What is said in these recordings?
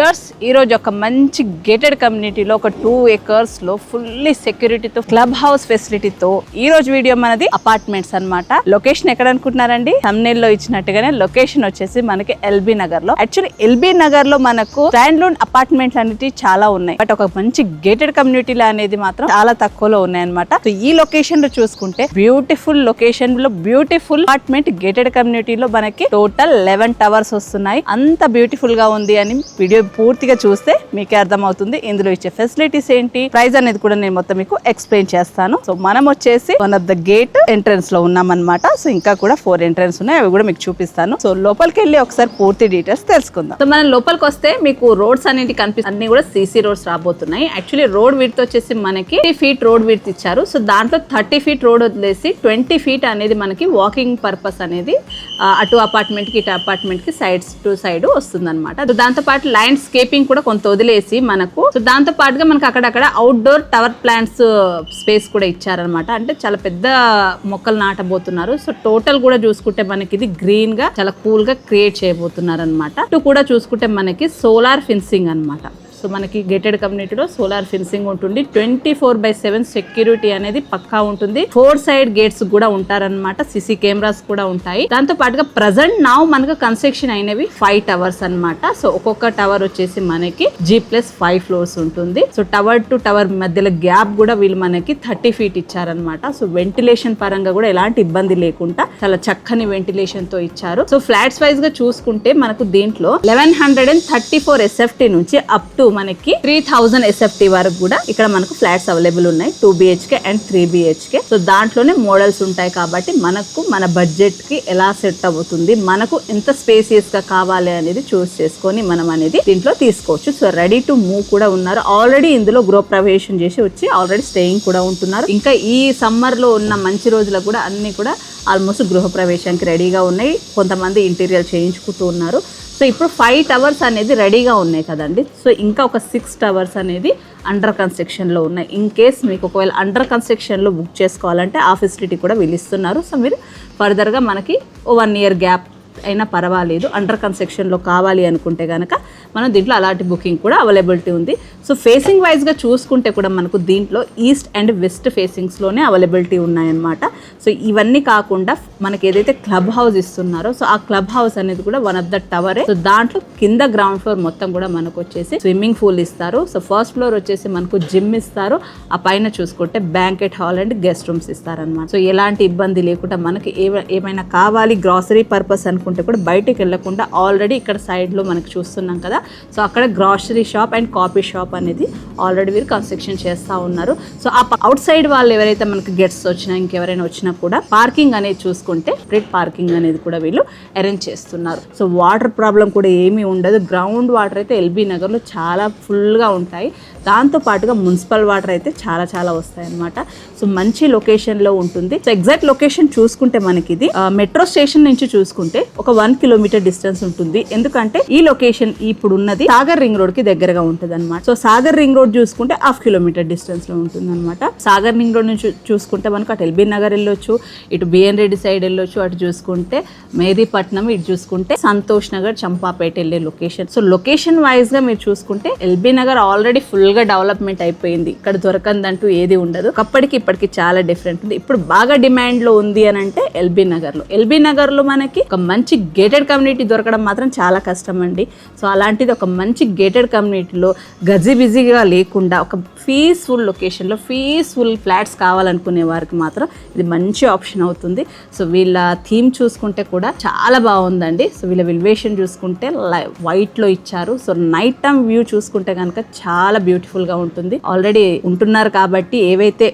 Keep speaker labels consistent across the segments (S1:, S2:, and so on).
S1: Viewers ఈ రోజు ఒక మంచి గేటెడ్ కమ్యూనిటీలో ఒక టూ ఎకర్స్లో ఫుల్లీ సెక్యూరిటీతో క్లబ్ హౌస్ ఫెసిలిటీతో ఈ రోజు వీడియో మనది అపార్ట్మెంట్స్ అన్నమాట. లొకేషన్ ఎక్కడ అనుకుంటున్నారండి thumbnail లో ఇచ్చినట్టుగానే లొకేషన్ వచ్చేసి మనకి ఎల్బీ నగర్లో యాక్చువల్లీ ఎల్బీ నగర్లో మనకు స్టాండ్ లోన్ అపార్ట్మెంట్లు అనేవి చాలా ఉన్నాయి. బట్ ఒక మంచి గేటెడ్ కమ్యూనిటీలో అనేది మాత్రం చాలా తక్కువలో ఉన్నాయి అనమాట సో ఈ లొకేషన్లో చూసుకుంటే బ్యూటిఫుల్ లొకేషన్లో బ్యూటిఫుల్ అపార్ట్మెంట్ గేటెడ్ కమ్యూనిటీలో మనకి టోటల్ లెవెన్ టవర్స్ వస్తున్నాయి. అంత బ్యూటిఫుల్గా ఉంది అని వీడియో పూర్తిగా చూస్తే మీకే అర్థమవుతుంది. ఇందులో ఇచ్చే ఫెసిలిటీస్ ఏంటి? ప్రైస్ అనేది కూడా నేను మొత్తం మీకు ఎక్స్ప్లెయిన్ చేస్తాను. సో మనం వచ్చేసి వన్ ఆఫ్ ద గేట్ ఎంట్రన్స్లో ఉన్నామన్నమాట. సో ఇంకా కూడా ఫోర్ ఎంట్రన్స్ ఉన్నాయి. అవి కూడా మీకు చూపిస్తాను. సో లోపలికి వెళ్ళి ఒకసారి పూర్తి డీటెయిల్స్ తెలుసుకుందాం. సో మనం లోపలికి వస్తే మీకు రోడ్స్ అనేది కనిపిస్తుంది అన్ని కూడా సీసీ రోడ్స్ రాబోతున్నాయి. యాక్చువల్లీ రోడ్ విడ్త్ వచ్చేసి మనకి ఫీట్ రోడ్ విడ్త్ ఇచ్చారు. సో దాంట్లో థర్టీ ఫీట్ రోడ్ వదిలేసి ట్వంటీ ఫీట్ అనేది మనకి వాకింగ్ పర్పస్ అనేది అటు అపార్ట్మెంట్కి ఇటు అపార్ట్మెంట్కి సైడ్స్ టు సైడ్ వస్తుంది అనమాట దాంతో పాటు ల్యాండ్స్కేపింగ్ కూడా కొంత వదిలేసి మనకు. సో దాంతో పాటుగా మనకు అక్కడక్కడ అవుట్డోర్ టవర్ ప్లాంట్స్ స్పేస్ కూడా ఇచ్చారనమాట అంటే చాలా పెద్ద మొక్కలు నాటబోతున్నారు. సో టోటల్ కూడా చూసుకుంటే మనకి ఇది గ్రీన్గా చాలా కూల్గా క్రియేట్ చేయబోతున్నారు అనమాట ఇటు కూడా చూసుకుంటే మనకి సోలార్ ఫెన్సింగ్ అన్నమాట. సో మనకి గేటెడ్ కమ్యూనిటీలో సోలార్ ఫెన్సింగ్ ఉంటుంది. Twenty four by seven security అనేది పక్కా ఉంటుంది. ఫోర్ సైడ్ గేట్స్ కూడా ఉంటారన్నమాట. సిసి కెమెరాస్ కూడా ఉంటాయి. దాంతో పాటుగా ప్రజెంట్ నా మనకు కన్స్ట్రక్షన్ అయినవి ఫైవ్ టవర్స్ అన్నమాట. సో ఒక్కొక్క టవర్ వచ్చేసి మనకి జీ ప్లస్ ఫైవ్ ఫ్లోర్స్ ఉంటుంది. సో టవర్ టు టవర్ మధ్యలో గ్యాప్ కూడా వీళ్ళు మనకి థర్టీ ఫీట్ ఇచ్చారనమాట సో వెంటిలేషన్ పరంగా కూడా ఎలాంటి ఇబ్బంది లేకుండా చాలా చక్కని వెంటిలేషన్తో ఇచ్చారు. సో ఫ్లాట్స్ వైజ్గా చూసుకుంటే మనకు దీంట్లో eleven hundred and thirty four SFT నుంచి అప్ టు మనకి త్రీ థౌజండ్ ఎస్ఎఫ్టీ వరకు కూడా ఇక్కడ మనకు ఫ్లాట్స్ అవైలబుల్ ఉన్నాయి. Two BHK and three BHK so దాంట్లోనే మోడల్స్ ఉంటాయి కాబట్టి మనకు మన బడ్జెట్కి ఎలా సెట్ అవుతుంది మనకు ఎంత స్పేసియస్గా కావాలి అనేది చూస్ చేసుకొని మనం అనేది దీంట్లో తీసుకోవచ్చు. సో రెడీ టు మూవ్ కూడా ఉన్నారు. ఆల్రెడీ ఇందులో గృహ ప్రవేశం చేసి వచ్చి ఆల్రెడీ స్టేయింగ్ కూడా ఉంటున్నారు. ఇంకా ఈ సమ్మర్లో ఉన్న మంచి రోజులకు కూడా అన్ని కూడా ఆల్మోస్ట్ గృహ ప్రవేశానికి రెడీగా ఉన్నాయి. కొంతమంది ఇంటీరియర్ చేయించుకుంటూ ఉన్నారు. సో ఇప్పుడు ఫైవ్ టవర్స్ అనేది రెడీగా ఉన్నాయి కదండి. సో ఇంకా ఒక సిక్స్ టవర్స్ అనేది అండర్ కన్స్ట్రక్షన్లో ఉన్నాయి. ఇన్ కేస్ మీకు ఒకవేళ అండర్ కన్స్ట్రక్షన్లో బుక్ చేసుకోవాలంటే ఆ ఫెసిలిటీ కూడా వీళ్ళు ఇస్తున్నారు. సో మీరు ఫర్దర్గా మనకి వన్ ఇయర్ గ్యాప్ అయినా పర్వాలేదు. అండర్ కన్స్ట్రక్షన్లో కావాలి అనుకుంటే కనుక మనం దీంట్లో అలాంటి బుకింగ్ కూడా అవైలబిలిటీ ఉంది. సో ఫేసింగ్ వైజ్గా చూసుకుంటే కూడా మనకు దీంట్లో ఈస్ట్ అండ్ వెస్ట్ ఫేసింగ్స్లోనే అవైలబిలిటీ ఉన్నాయన్నమాట. సో ఇవన్నీ కాకుండా మనకి ఏదైతే క్లబ్ హౌస్ ఇస్తున్నారో సో ఆ క్లబ్ హౌస్ అనేది కూడా వన్ ఆఫ్ ద టవరే సో దాంట్లో కింద గ్రౌండ్ ఫ్లోర్ మొత్తం కూడా మనకు వచ్చేసి స్విమ్మింగ్ పూల్ ఇస్తారు. సో ఫస్ట్ ఫ్లోర్ వచ్చేసి మనకు జిమ్ ఇస్తారు. ఆ పైన చూసుకుంటే banquet hall and guest rooms ఇస్తారనమాట సో ఎలాంటి ఇబ్బంది లేకుండా మనకి ఏమైనా కావాలి గ్రాసరీ పర్పస్ అనుకుంటే కూడా బయటికి వెళ్ళకుండా ఆల్రెడీ ఇక్కడ సైడ్లో లో మనకి చూస్తున్నాం కదా. సో అక్కడ grocery shop and coffee shop అనేది ఆల్రెడీ వీరు కన్స్ట్రక్షన్ చేస్తూ ఉన్నారు. సో ఆ అవుట్ సైడ్ వాళ్ళు ఎవరైతే మనకి గెట్స్ వచ్చినా ఇంకెవరైనా వచ్చినా కూడా పార్కింగ్ అనేది చూసుకుంటే స్ట్రీట్ పార్కింగ్ అనేది కూడా వీళ్ళు అరేంజ్ చేస్తున్నారు. సో వాటర్ ప్రాబ్లం కూడా ఏమీ ఉండదు. గ్రౌండ్ వాటర్ అయితే ఎల్బీ నగర్లో చాలా ఫుల్గా ఉంటాయి. దాంతో పాటుగా మున్సిపల్ వాటర్ అయితే చాలా చాలా వస్తాయి అనమాట సో మంచి లొకేషన్లో ఉంటుంది. సో ఎగ్జాక్ట్ లొకేషన్ చూసుకుంటే మనకి ఇది మెట్రో స్టేషన్ నుంచి చూసుకుంటే ఒక వన్ కిలోమీటర్ డిస్టెన్స్ ఉంటుంది. ఎందుకంటే ఈ లొకేషన్ ఇప్పుడు ఉన్నది సాగర్ రింగ్ రోడ్కి దగ్గరగా ఉంటుంది అనమాట సో సాగర్ రింగ్ రోడ్ చూసుకుంటే హాఫ్ కిలోమీటర్ డిస్టెన్స్లో ఉంటుంది అనమాట సాగర్ రింగ్ రోడ్ నుంచి చూసుకుంటే మనకు అటు ఎల్బీ నగర్ వెళ్ళొచ్చు ఇటు బిఎన్ రెడ్డి సైడ్ వెళ్ళొచ్చు అటు చూసుకుంటే మేదీపట్నం ఇటు చూసుకుంటే సంతోష్ నగర్ చంపాపేట వెళ్ళే లొకేషన్ సో లొకేషన్ వైజ్గా మీరు చూసుకుంటే ఎల్బీ నగర్ ఆల్రెడీ ఫుల్గా డెవలప్మెంట్ అయిపోయింది. ఇక్కడ దొరకందంటూ ఏది ఉండదు. అప్పటికి ఇప్పటికి చాలా డిఫరెంట్ ఉంది. ఇప్పుడు బాగా డిమాండ్లో ఉంది అని అంటే ఎల్బీ నగర్లో ఎల్బీ నగర్లో మనకి ఒక మంచి మంచి గేటెడ్ కమ్యూనిటీ దొరకడం మాత్రం చాలా కష్టం అండి సో అలాంటిది ఒక మంచి గేటెడ్ కమ్యూనిటీలో గజి బిజీగా లేకుండా ఒక పీస్ఫుల్ లొకేషన్లో పీస్ఫుల్ ఫ్లాట్స్ కావాలనుకునే వారికి మాత్రం ఇది మంచి ఆప్షన్ అవుతుంది. సో వీళ్ళ థీమ్ చూసుకుంటే కూడా చాలా బాగుందండి. సో వీళ్ళ విల్వేషన్ చూసుకుంటే వైట్లో ఇచ్చారు. సో నైట్ టైం వ్యూ చూసుకుంటే కనుక చాలా బ్యూటిఫుల్గా ఉంటుంది. ఆల్రెడీ ఉంటున్నారు కాబట్టి ఏవైతే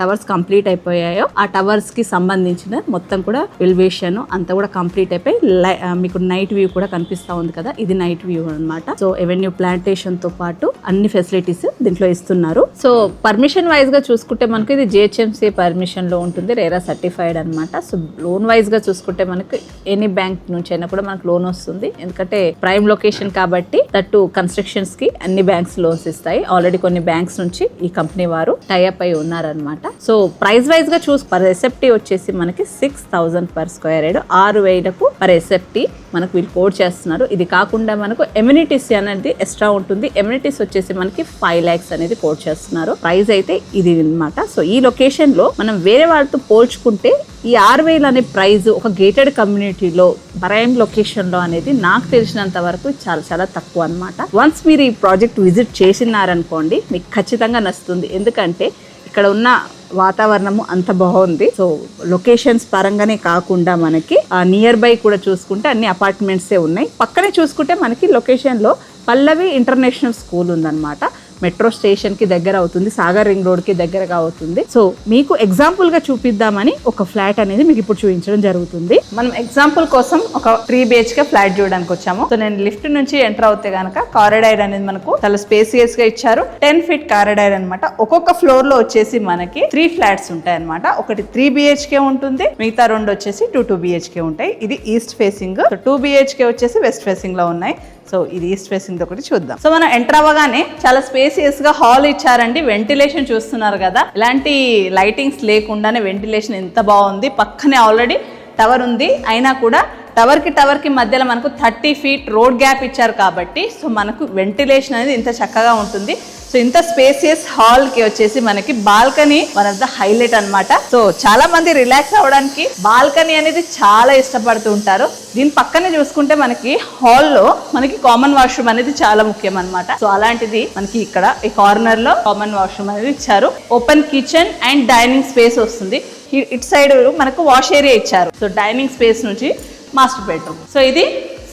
S1: టవర్స్ కంప్లీట్ అయిపోయాయో ఆ టవర్స్కి సంబంధించిన మొత్తం కూడా విల్వేషన్ అంతా కూడా కంప్లీట్ అయిపోయి లై- మీకు నైట్ వ్యూ కూడా కనిపిస్తా ఉంది కదా? ఇది నైట్ వ్యూ అన్నమాట. సో ఎవెన్యూ ప్లాంటేషన్తో పాటు అన్ని ఫెసిలిటీస్ దీంట్లో ఇస్తున్నారు. సో పర్మిషన్ వైజ్గా చూసుకుంటే మనకి ఇది జిహెచ్ఎంసీ పర్మిషన్లో ఉంటుంది. రేరా సర్టిఫైడ్ అన్నమాట. సో లోన్ వైజ్గా చూసుకుంటే మనకి ఎనీ బ్యాంక్ నుంచి అయినా కూడా మనకు లోన్ వస్తుంది. ఎందుకంటే ప్రైమ్ లొకేషన్ కాబట్టి దట్టు కన్స్ట్రక్షన్స్కి అన్ని బ్యాంక్స్ లోన్స్ ఇస్తాయి. ఆల్రెడీ కొన్ని బ్యాంక్స్ నుంచి ఈ కంపెనీ వారు టైఅప్ అయి ఉన్నారనమాట సో ప్రైస్ వైజ్గా చూసి పర్ రెసెప్టీ వచ్చేసి మనకి six thousand per square yard ఆరు వేలకు పర్ ఎస్ఎఫ్టీ మనకు వీళ్ళు కోడ్ చేస్తున్నారు. ఇది కాకుండా మనకు ఎమ్యూనిటీస్ అనేది ఎక్స్ట్రా ఉంటుంది. ఎమ్యూనిటీస్ వచ్చేసి మనకి ఫైవ్ ల్యాక్స్ అనేది కోడ్ చేస్తున్నారు. ప్రైస్ అయితే ఇది అన్నమాట. సో ఈ లొకేషన్లో మనం వేరే వాళ్ళతో పోల్చుకుంటే ఈ ఆరు వేలు అనే ప్రైజ్ ఒక గేటెడ్ కమ్యూనిటీలో ప్రైమ్ లొకేషన్లో అనేది నాకు తెలిసినంత వరకు చాలా చాలా తక్కువ అనమాట వన్స్ మీరు ఈ ప్రాజెక్ట్ విజిట్ చేసినారనుకోండి మీకు ఖచ్చితంగా నచ్చుతుంది. ఎందుకంటే ఇక్కడ ఉన్న వాతావరణము అంత బాగుంది. సో లొకేషన్స్ పరంగానే కాకుండా మనకి నియర్ బై కూడా చూసుకుంటే అన్ని అపార్ట్మెంట్సే ఉన్నాయి. పక్కనే చూసుకుంటే మనకి లొకేషన్లో పల్లవి ఇంటర్నేషనల్ స్కూల్ ఉందన్నమాట. మెట్రో స్టేషన్కి దగ్గర అవుతుంది సాగర్ రింగ్ రోడ్కి దగ్గరగా అవుతుంది. సో మీకు ఎగ్జాంపుల్గా చూపిద్దామని ఒక ఫ్లాట్ అనేది మీకు ఇప్పుడు చూపించడం జరుగుతుంది. మనం ఎగ్జాంపుల్ కోసం ఒక త్రీ బిహెచ్కే ఫ్లాట్ చూడడానికి వచ్చాము. సో నేను లిఫ్ట్ నుంచి ఎంటర్ అవుతే గనక కారిడైర్ అనేది మనకు చాలా స్పేసియస్గా ఇచ్చారు. టెన్ ఫీట్ కారిడైర్ అనమాట ఒక్కొక్క ఫ్లోర్లో వచ్చేసి మనకి త్రీ ఫ్లాట్స్ ఉంటాయి అనమాట ఒకటి త్రీ బిహెచ్కే ఉంటుంది మిగతా రెండు వచ్చేసి టూ టూ బిహెచ్కే ఉంటాయి. ఇది ఈస్ట్ ఫేసింగ్. టూ బిహెచ్కే వచ్చేసి వెస్ట్ ఫేసింగ్లో ఉన్నాయి. సో ఇది ఈస్ట్ ఫేసింగ్ ఒకటి చూద్దాం. సో మనం ఎంటర్ అవ్వగానే చాలా స్పేసియస్గా హాల్ ఇచ్చారండి. వెంటిలేషన్ చూస్తున్నారు కదా. ఇలాంటి లైటింగ్స్ లేకుండానే వెంటిలేషన్ ఎంత బాగుంది. పక్కనే ఆల్రెడీ టవర్ ఉంది. అయినా కూడా టవర్కి టవర్కి మధ్యలో మనకు థర్టీ ఫీట్ రోడ్ గ్యాప్ ఇచ్చారు కాబట్టి సో మనకు వెంటిలేషన్ అనేది ఇంత చక్కగా ఉంటుంది. సో ఇంత స్పేసియస్ హాల్కి వచ్చేసి మనకి balcony one of the highlight అన్నమాట. సో చాలా మంది రిలాక్స్ అవ్వడానికి బాల్కనీ అనేది చాలా ఇష్టపడుతూ ఉంటారు. దీని పక్కనే చూసుకుంటే మనకి హాల్లో మనకి కామన్ వాష్రూమ్ అనేది చాలా ముఖ్యం అన్నమాట. సో అలాంటిది మనకి ఇక్కడ ఈ కార్నర్లో కామన్ వాష్రూమ్ అనేది ఇచ్చారు. Open kitchen and dining space వస్తుంది. ఇట్ ఇటు సైడ్ మనకు వాష్ ఏరియా ఇచ్చారు. సో డైనింగ్ స్పేస్ నుంచి మాస్టర్ బెడ్రూమ్ సో ఇది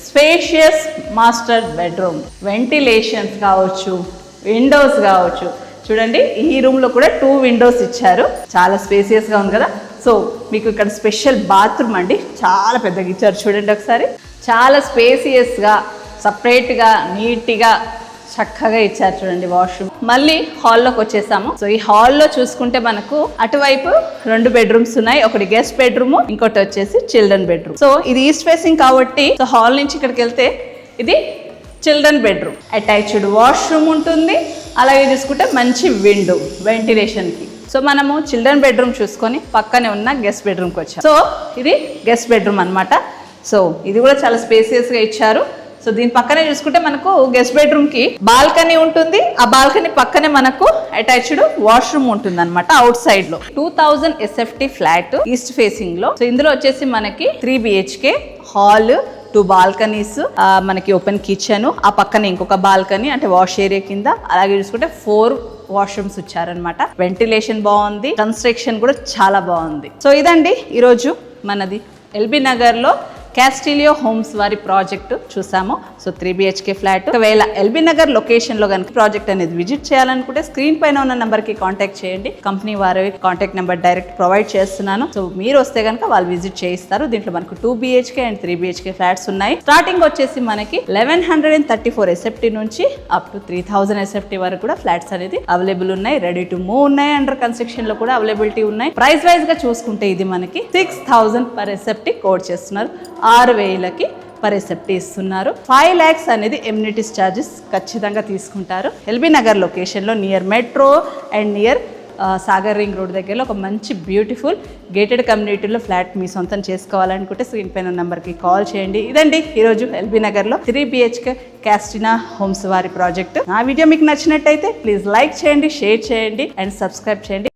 S1: స్పేషియస్ మాస్టర్ బెడ్రూమ్ వెంటిలేషన్స్ కావచ్చు విండోస్ కావచ్చు. చూడండి ఈ రూమ్లో కూడా టూ విండోస్ ఇచ్చారు. చాలా స్పేసియస్గా ఉంది కదా? సో మీకు ఇక్కడ స్పెషల్ బాత్రూమ్ అండి. చాలా పెద్దగా ఇచ్చారు. చూడండి ఒకసారి. చాలా స్పేసియస్గా సపరేట్గా నీట్గా చక్కగా ఇచ్చారు చూడండి వాష్రూమ్ మళ్ళీ హాల్లోకి వచ్చేసాము. సో ఈ హాల్లో చూసుకుంటే మనకు అటువైపు రెండు బెడ్రూమ్స్ ఉన్నాయి. ఒకటి గెస్ట్ బెడ్రూమ్ ఇంకోటి వచ్చేసి చిల్డ్రన్ బెడ్రూమ్ సో ఇది ఈస్ట్ ఫేసింగ్ కాబట్టి సో హాల్ నుంచి ఇక్కడికి వెళ్తే ఇది చిల్డ్రన్ బెడ్రూమ్ అటాచ్డ్ వాష్రూమ్ ఉంటుంది. అలాగే చూసుకుంటే మంచి విండో వెంటిలేషన్కి సో మనము చిల్డ్రన్ బెడ్రూమ్ చూసుకొని పక్కనే ఉన్న గెస్ట్ బెడ్రూమ్కి వచ్చాం. సో ఇది గెస్ట్ బెడ్రూమ్ అన్నమాట. సో ఇది కూడా చాలా స్పేసియస్గా ఇచ్చారు. సో దీని పక్కనే చూసుకుంటే మనకు గెస్ట్ బెడ్రూమ్కి బాల్కనీ ఉంటుంది. ఆ బాల్కనీ పక్కనే మనకు అటాచ్డ్ వాష్రూమ్ ఉంటుంది అనమాట అవుట్ సైడ్లో. Two thousand SFT flat east ఫేసింగ్లో. సో ఇందులో వచ్చేసి మనకి three BHK hall two balconies మనకి ఓపెన్ కిచెన్ ఆ పక్కన ఇంకొక బాల్కనీ అంటే వాష్ ఏరియా కింద. అలాగే చూసుకుంటే ఫోర్ వాష్రూమ్స్ ఇచ్చారనమాట వెంటిలేషన్ బాగుంది. కన్స్ట్రక్షన్ కూడా చాలా బాగుంది. సో ఇదండి ఈరోజు మనది. ఎల్బీ నగర్లో క్యాస్టిలియో హోమ్స్ వారి ప్రాజెక్ట్ చూసాము. సో త్రీ బిహెచ్కే ఫ్లాట్ ఒకవేళ ఎల్బీ నగర్ లొకేషన్లో కనుక ప్రాజెక్ట్ అనేది విజిట్ చేయాలనుకుంటే స్క్రీన్ పైన ఉన్న నెంబర్కి కాంటాక్ట్ చేయండి. కంపెనీ వారి కాంటాక్ట్ నెంబర్ డైరెక్ట్ ప్రొవైడ్ చేస్తున్నాను. సో మీరు వస్తే కనుక వాళ్ళు విజిట్ చేయిస్తారు. దీంట్లో మనకు two BHK and three BHK flats ఉన్నాయి. స్టార్టింగ్ వచ్చేసి మనకి eleven hundred and thirty four SFT నుంచి up to three thousand SFT వరకు కూడా ఫ్లాట్స్ అనేది అవైలబుల్ ఉన్నాయి. రెడీ టు మూవ్ ఉన్నాయి. అండర్ కన్స్ట్రక్షన్లో కూడా అవైలబిలిటీ ఉన్నాయి. ప్రైస్ వైజ్గా చూసుకుంటే ఇది మనకి six thousand per SFT quote చేస్తున్నారు. ఆరు వేలకి పర్ ఇస్తున్నారు. ఫైవ్ ల్యాక్స్ అనేది ఎమ్యూనిటీస్ ఛార్జెస్ ఖచ్చితంగా తీసుకుంటారు. ఎల్బీ నగర్ లొకేషన్లో near metro and near Sagar ring road దగ్గరలో ఒక మంచి బ్యూటిఫుల్ గేటెడ్ కమ్యూనిటీలో ఫ్లాట్ మీ సొంతం చేసుకోవాలనుకుంటే స్క్రీన్ పైన నెంబర్కి కాల్ చేయండి. ఇదండి ఈరోజు ఎల్బీ నగర్లో త్రీ బిహెచ్కే క్యాస్టినా హోమ్స్ వారి ప్రాజెక్ట్. నా వీడియో మీకు నచ్చినట్టయితే ప్లీజ్ లైక్ చేయండి షేర్ చేయండి అండ్ సబ్స్క్రైబ్ చేయండి.